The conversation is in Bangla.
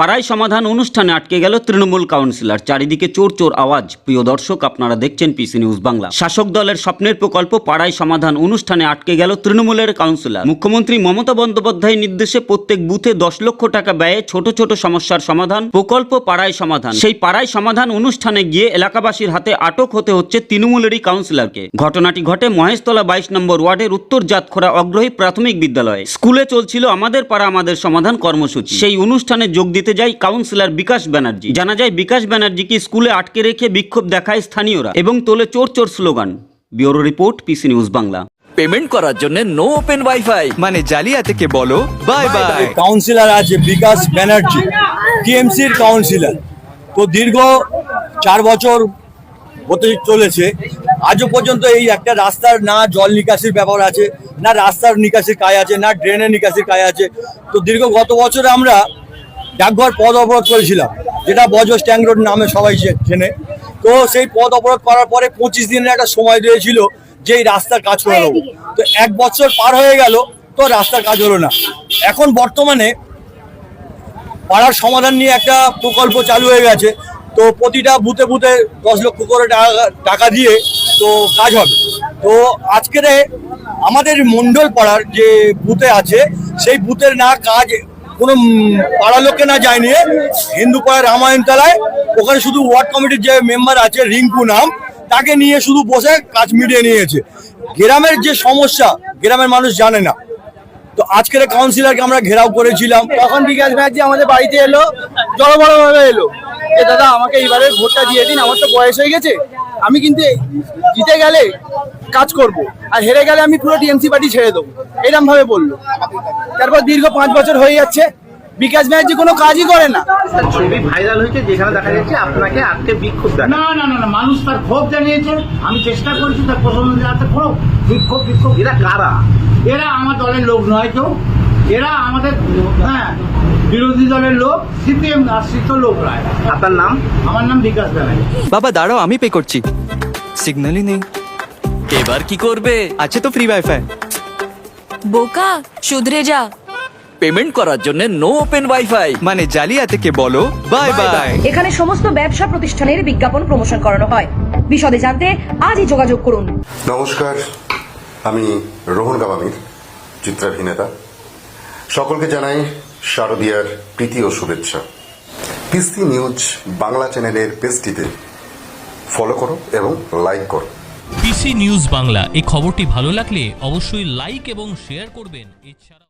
পাড়ায় সমাধান অনুষ্ঠানে আটকে গেল তৃণমূল কাউন্সিলর। চারিদিকে চোর চোর আওয়াজ। প্রিয় দর্শক, আপনারা দেখছেন পিসি নিউজ বাংলা শাসক দলের স্বপ্নের প্রকল্প, পাড়ায় সমাধান অনুষ্ঠানে আটকে গেল তৃণমূলের কাউন্সিলর। মুখ্যমন্ত্রী মমতা বন্দ্যোপাধ্যায়ের নির্দেশে প্রত্যেক বুথে দশ লক্ষ টাকা ব্যয়ে ছোট ছোট সমস্যার সমাধান, প্রকল্প পাড়ায় সমাধান। সেই পাড়ায় সমাধান অনুষ্ঠানে গিয়ে এলাকাবাসীর হাতে আটক হতে হচ্ছে তৃণমূলেরই কাউন্সিলরকে। ঘটনাটি ঘটে মহেশতলা বাইশ নম্বর ওয়ার্ডের উত্তর জাতখোরা অগ্রহী প্রাথমিক বিদ্যালয়ে। স্কুলে চলছিল আমাদের পাড়া, আমাদের সমাধান কর্মসূচি। সেই অনুষ্ঠানে যোগ দিতে যায় কাউন্সিলর বিকাশ ব্যানার্জি। জানা যায় বিকাশ ব্যানার্জিকে স্কুলে আটকে রেখে বিক্ষোভ দেখায় স্থানীয়রা এবং তোলে চোর চোর slogan. Bureau report PC news Bangla. Payment করার জন্য নো ওপেন ওয়াইফাই মানে জালিয়াতিকে বলো বাই বাই কাউন্সিলর আছে বিকাশ ব্যানার্জি টিএমসির কাউন্সিলর তো দীর্ঘ চার বছর হতে চলেছে আজও পর্যন্ত এই একটা রাস্তার না জল নিকাশির ব্যাপার আছে না রাস্তার নিকাশির কাজ আছে না ড্রেনের নিকাশির কাজ আছে। তো দীর্ঘ গত বছরে আমরা ডাকঘর পদ অবরোধ করেছিলাম যেটা বজ স্ট্যাং রোড নামে সবাই চেনে। তো সেই পদ অবরোধ করার পরে পঁচিশ দিনের একটা সময় দিয়েছিল যে এই রাস্তার কাজ করে দেবো। তো এক বছর পার হয়ে গেল তো রাস্তার কাজ হলো না। এখন বর্তমানে পাড়ার সমাধান নিয়ে একটা প্রকল্প চালু হয়ে গেছে। তো প্রতিটা বুথে বুথে দশ লক্ষ করে টাকা দিয়ে তো কাজ হবে। তো আজকের আমাদের মন্ডল পাড়ার যে বুথে আছে সেই বুথের না কাজ কোনো পাড়ার লোককে না যায়নি। হিন্দু পাড়ার রামায়ণতলায় ওখানে শুধু ওয়ার্ড কমিটির যে মেম্বার আছে, রিঙ্কু নাম, তাকে নিয়ে শুধু বসে কাজ মিটিয়ে নিয়েছে। গ্রামের যে সমস্যা, গ্রামের মানুষ জানে না। তো আজকের কাউন্সিলরকে আমরা ঘেরাও করেছিলাম। তখন বিকাশ ব্যানার্জি আমাদের বাড়িতে এলো জড়বড় ভাবে এলো। যে, দাদা, আমাকে এইবারে ভোটটা দিয়ে দিন, আমার তো বয়স হয়ে গেছে। আমি কিন্তু জিতে গেলে কাজ করব। আর হেরে গেলে আমি পুরো টিএমসি পার্টি ছেড়ে দেবো। এরম ভাবে বলল। তারপর দীর্ঘ পাঁচ বছর হয়ে যাচ্ছে। বিকাশ ব্যানার্জি কোনো কাজই করে না। ছবি ভাইরাল হয়েছে যেখানে দেখা যাচ্ছে আপনাকে আজকে বিক্ষোভ দেখা না না না না মানুষ তার ক্ষোভ জানিয়েছে। আমি চেষ্টা করেছি তার প্রশমন জানাতে কোনো বিক্ষোভ বিক্ষোভ। এরা কারা? এরা আমার দলের লোক নয় কেউ। এরা আমাদের বিরোধী দলের লোক সিপিএম আশ্রিত লোক নয় আপনার নাম? আমার নাম বিকাশ ব্যানার্জি। বাবা দাঁড়াও আমি পে করছি। সিগন্যালই নেই। এবার কি করবে? আছে তো ফ্রি ওয়াইফাই বোকা শুধরে যা। পেমেন্ট করার জন্য নো ওপেন ওয়াইফাই মানে জালিয়াতিকে বলো বাই বাই এখানে সমস্ত ব্যবসা প্রতিষ্ঠানের বিজ্ঞাপন প্রমোশন করানো হয়। বিশদে জানতে আজই যোগাযোগ করুন। নমস্কার আমি রোহন গাবামির চিত্রাভিনেতা। সকলকে জানাই শারদীয়ার প্রীতি ও শুভেচ্ছা। পিসি নিউজ বাংলা চ্যানেলের পেজটিতে ফলো করো এবং লাইক করো। পিসি নিউজ বাংলা এই খবরটি ভালো লাগলে অবশ্যই লাইক এবং শেয়ার করবেন। এছাড়া